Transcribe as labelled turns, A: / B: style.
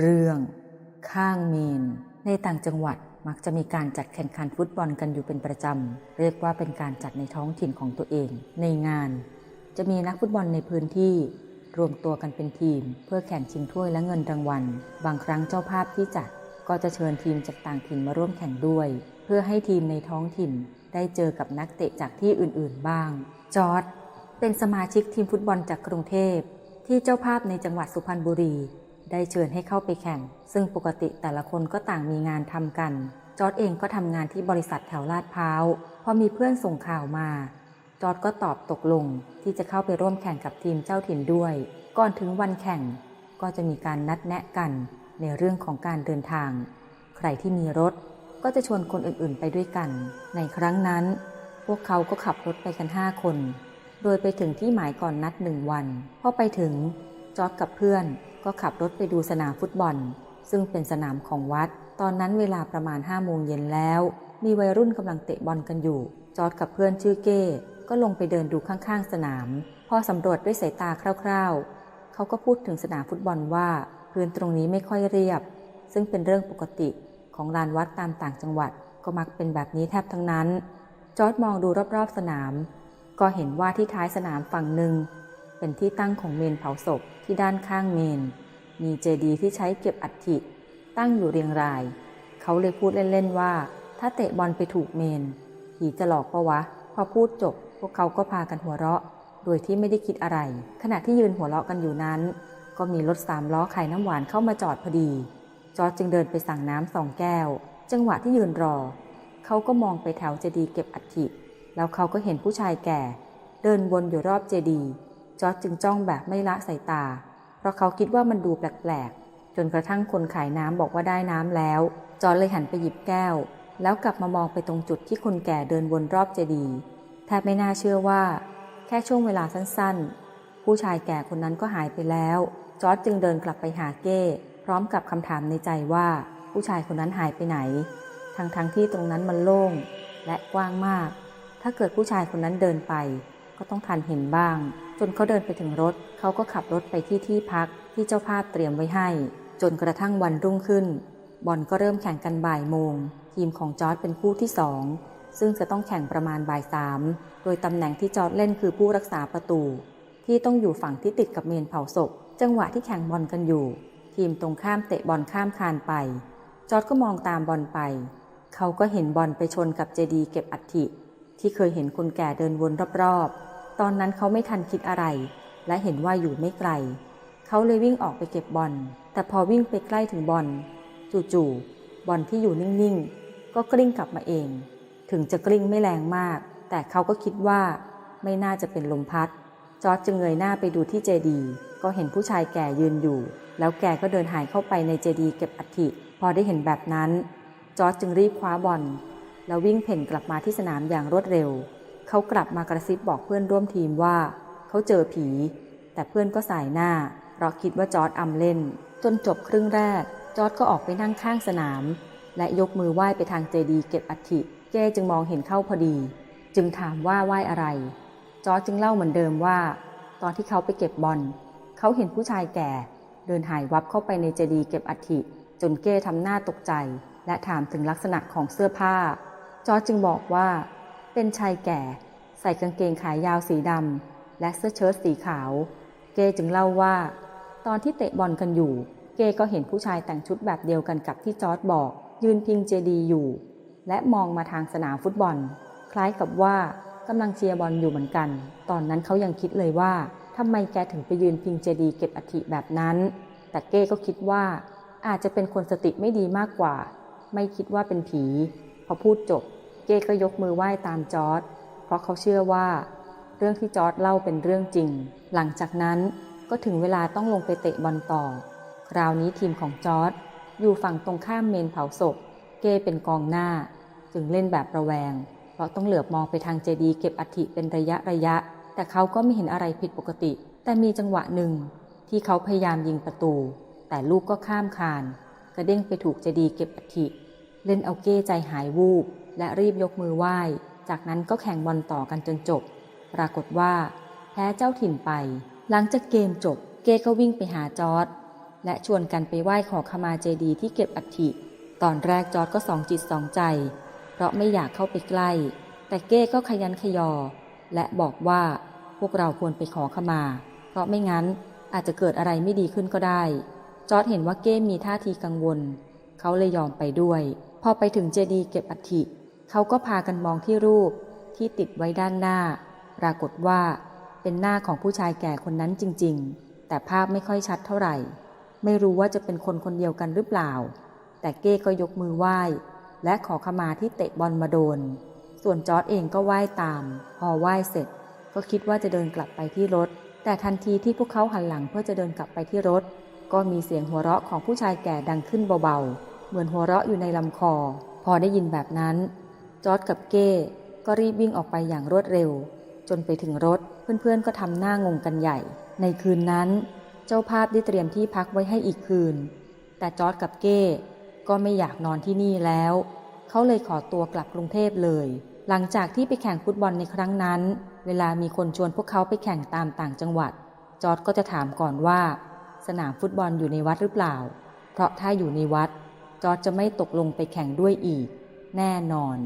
A: เรื่องข้างเมน ในต่างจังหวัดมักจะมีการจัดแข่งขันฟุตบอลกันอยู่เป็นประจำ เรียกว่าเป็นการจัดในท้องถิ่นของตัวเอง ในงาน จะมีนักฟุตบอลในพื้นที่ รวมตัวกันเป็นทีม เพื่อแข่งชิงถ้วยและเงินรางวัล บางครั้งเจ้าภาพที่จัดก็จะเชิญทีมจากต่างถิ่นมาร่วมแข่งด้วย เพื่อให้ทีมในท้องถิ่น ได้เจอกับนักเตะจากที่อื่นๆบ้าง จอร์ดเป็นสมาชิกทีมฟุตบอลจากกรุงเทพ ที่เจ้าภาพในจังหวัดสุพรรณบุรี ได้เชิญให้เข้าไปแข่ง ซึ่งปกติแต่ละคนก็ต่างมีงานทำกัน จอร์ดเองก็ทำงานที่บริษัทแถวลาดพร้าวพอมีเพื่อนส่งข่าวมา จอร์ดก็ตอบตกลงที่จะเข้าไปร่วมแข่งกับทีมเจ้าถิ่นด้วย ก่อนถึงวันแข่ง ก็จะมีการนัดแนะกันในเรื่องของการเดินทาง ใครที่มีรถก็จะชวนคนอื่นๆไปด้วยกัน ในครั้งนั้น พวกเขาก็ขับรถไปกันห้าคน โดยไปถึงที่หมายก่อนนัดหนึ่งวัน พอไปถึงจอร์ดกับเพื่อน ก็ขับรถไปดูสนามฟุตบอล ซึ่งเป็นสนามของวัด ตอนนั้นเวลาประมาณ5้าโมงเย็นแล้ว มีวัยรุ่นกำลังเตะบอลกันอยู่ จอร์ดกับเพื่อนชื่อเก้ ก็ลงไปเดินดูข้างๆสนาม พอสำรวจด้วยสายตาคร่าวๆ เขาก็พูดถึงสนามฟุตบอลว่าพื้นตรงนี้ไม่ค่อยเรียบ ซึ่งเป็นเรื่องปกติของลานวัดตามต่างจังหวัด ก็มักเป็นแบบนี้แทบทั้งนั้น จอร์ดมองดูรอบๆสนาม ก็เห็นว่าที่ท้ายสนามฝั่งหนึ่ง เป็นที่ตั้งของเมนเผาศพที่ด้านข้างเมน มีเจดีย์ที่ใช้เก็บอัฐิ ตั้งอยู่เรียงราย เขาเลยพูดเล่นๆว่า ถ้าเตะบอลไปถูกเมน ผีจะหลอกปะวะ พอพูดจบ พวกเขาก็พากันหัวเราะ โดยที่ไม่ได้คิดอะไร ขณะที่ยืนหัวเราะกันอยู่นั้น ก็มีรถสามล้อขายน้ำหวานเข้ามาจอดพอดี จอร์จจึงเดินไปสั่งน้ำสองแก้ว จังหวะที่ยืนรอ เขาก็มองไปแถวเจดีย์เก็บอัฐิแล้วเขาก็เห็นผู้ชายแก่ เดินวนอยู่รอบเจดีย์ จอร์จจึงจ้องแบบไม่ละสายตา เพราะเขาคิดว่ามันดูแปลกๆ จนกระทั่งคนขายน้ำบอกว่าได้น้ำแล้ว จอร์จเลยหันไปหยิบแก้ว แล้วกลับมามองไปตรงจุดที่คนแก่เดินวนรอบเจดีย์แทบไม่น่าเชื่อว่า แค่ช่วงเวลาสั้นๆ ผู้ชายแก่คนนั้นก็หายไปแล้ว จอร์จจึงเดินกลับไปหาเก้ พร้อมกับคำถามในใจว่า ผู้ชายคนนั้นหายไปไหน ทั้งๆทที่ตรงนั้นมันโล่งและกว้างมาก ถ้าเกิดผู้ชายคนนั้นเดินไป ก็ต้องทันเห็นบ้าง จนเขาเดินไปถึงรถ เขาก็ขับรถไปที่ที่พักที่เจ้าภาพเตรียมไว้ให้ จนกระทั่งวันรุ่งขึ้น บอลก็เริ่มแข่งกันบ่ายโมง ทีมของจอร์ดเป็นคู่ที่สองซึ่งจะต้องแข่งประมาณบ่ายสามโดยตำแหน่งที่จอร์ดเล่นคือผู้รักษาประตู ที่ต้องอยู่ฝั่งที่ติดกับเมนเผาศพ จังหวะที่แข่งบอลกันอยู่ ทีมตรงข้ามเตะบอลข้ามคานไป จอร์ดก็มองตามบอลไป เขาก็เห็นบอลไปชนกับเจดีเก็บอัฐิที่เคยเห็นคนแก่เดินวนรอบๆ ตอนนั้นเขาไม่ทันคิดอะไร และเห็นว่าอยู่ไม่ไกล เขาเลยวิ่งออกไปเก็บบอล แต่พอวิ่งไปใกล้ถึงบอล จู่ๆบอลที่อยู่นิ่งๆ ก็กลิ้งกลับมาเอง ถึงจะกลิ้งไม่แรงมาก แต่เขาก็คิดว่าไม่น่าจะเป็นลมพัด จอร์จจึงเงยหน้าไปดูที่เจดี ก็เห็นผู้ชายแก่ยืนอยู่ แล้วแกก็เดินหายเข้าไปในเจดีเก็บอัฐิ พอได้เห็นแบบนั้น จอร์จจึงรีบคว้าบอลแล้ววิ่งเพ่นกลับมาที่สนามอย่างรวดเร็ว เขากลับมากระซิบบอกเพื่อนร่วมทีมว่า เขาเจอผี แต่เพื่อนก็สายหน้า เพราะคิดว่าจอร์จอำเล่น จนจบครึ่งแรก จอร์จก็ออกไปนั่งข้างสนาม และยกมือไหว้ไปทางเจดีเก็บอัฐิเก้จึงมองเห็นเข้าพอดี จึงถามว่าไหว้อะไร จอร์จจึงเล่าเหมือนเดิมว่า ตอนที่เขาไปเก็บบอลเขาเห็นผู้ชายแก่ เดินหายวับเข้าไปในเจดีเก็บอัฐิจนเก้ทำหน้าตกใจ และถามถึงลักษณะของเสื้อผ้า จอร์จจึงบอกว่า เป็นชายแก่ ใส่กางเกงขายาวสีดำและเสื้อเชิ้ตสีขาว เกจึงเล่าว่า ตอนที่เตะบอลกันอยู่ เก้ก็เห็นผู้ชายแต่งชุดแบบเดียวกันกับที่จอร์จบอก ยืนพิงเจดีย์อยู่ และมองมาทางสนามฟุตบอล คล้ายกับว่ากำลังเชียร์บอลอยู่เหมือนกัน ตอนนั้นเขายังคิดเลยว่าทำไมแกถึงไปยืนพิงเจดีย์เก็บอัฐิแบบนั้น แต่เก้ก็คิดว่าอาจจะเป็นคนสติไม่ดีมากกว่า ไม่คิดว่าเป็นผี พอพูดจบ ก้ก็ยกมือไหว้ตามจอร์ดเพราะเขาเชื่อว่า เรื่องที่จอร์ดเล่าเป็นเรื่องจริง หลังจากนั้นก็ถึงเวลาต้องลงไปเตะบอลต่อ คราวนี้ทีมของจอร์ดอยู่ฝั่งตรงข้ามเมนเผาศพ เก้เป็นกองหน้า จึงเล่นแบบระแวง เพราะต้องเหลือบมองไปทางเจดีย์เก็บอัฐิเป็นระยะระยะ แต่เขาก็ไม่เห็นอะไรผิดปกติ แต่มีจังหวะหนึ่ง ที่เขาพยายามยิงประตู แต่ลูกก็ข้ามคาน กระเด้งไปถูกเจดีย์เก็บอัฐิ เล่นเอาเก้ใจหายวูบ และรีบยกมือไหว้ จากนั้นก็แข่งบอลต่อกันจนจบ ปรากฏว่า แพ้เจ้าถิ่นไป หลังจากเกมจบ เก้ก็วิ่งไปหาจอร์ดและชวนกันไปไหว้ขอขมาเจดีย์ที่เก็บอัฐิ ตอนแรกจอร์ดก็สองจิตสองใจ เพราะไม่อยากเข้าไปใกล้ แต่เก้ก็ขยันขยอ และบอกว่าพวกเราควรไปขอขมา เพราะไม่งั้นอาจจะเกิดอะไรไม่ดีขึ้นก็ได้ จอร์ดเห็นว่าเก้มีท่าทีกังวล เขาเลยยอมไปด้วย พอไปถึงเจดีย์เก็บอัฐิ เขาก็พากันมองที่รูปที่ติดไว้ด้านหน้า ปรากฏว่าเป็นหน้าของผู้ชายแก่คนนั้นจริง ๆ แต่ภาพไม่ค่อยชัดเท่าไหร่ ไม่รู้ว่าจะเป็นคนคนเดียวกันหรือเปล่า แต่เก้ก็ยกมือไหว้ และขอขมาที่เตะบอลมาโดน ส่วนจอร์ดเองก็ไหว้ตาม พอไหว้เสร็จ ก็คิดว่าจะเดินกลับไปที่รถ แต่ทันทีที่พวกเขาหันหลังเพื่อจะเดินกลับไปที่รถ ก็มีเสียงหัวเราะของผู้ชายแก่ดังขึ้นเบาๆ เหมือนหัวเราะอยู่ในลำคอ พอได้ยินแบบนั้น จอร์ดกับเก้ก็รีบวิ่งออกไปอย่างรวดเร็ว จนไปถึงรถเพื่อนๆก็ทำหน้างงกันใหญ่ ในคืนนั้น เจ้าภาพได้เตรียมที่พักไว้ให้อีกคืน แต่จอร์ดกับเก้ก็ไม่อยากนอนที่นี่แล้ว เขาเลยขอตัวกลับกรุงเทพเลย หลังจากที่ไปแข่งฟุตบอลในครั้งนั้น เวลามีคนชวนพวกเขาไปแข่งตามต่างจังหวัด จอร์ดก็จะถามก่อนว่า สนามฟุตบอลอยู่ในวัดหรือเปล่า เพราะถ้าอยู่ในวัด จอร์ดจะไม่ตกลงไปแข่งด้วยอีก แน่นอน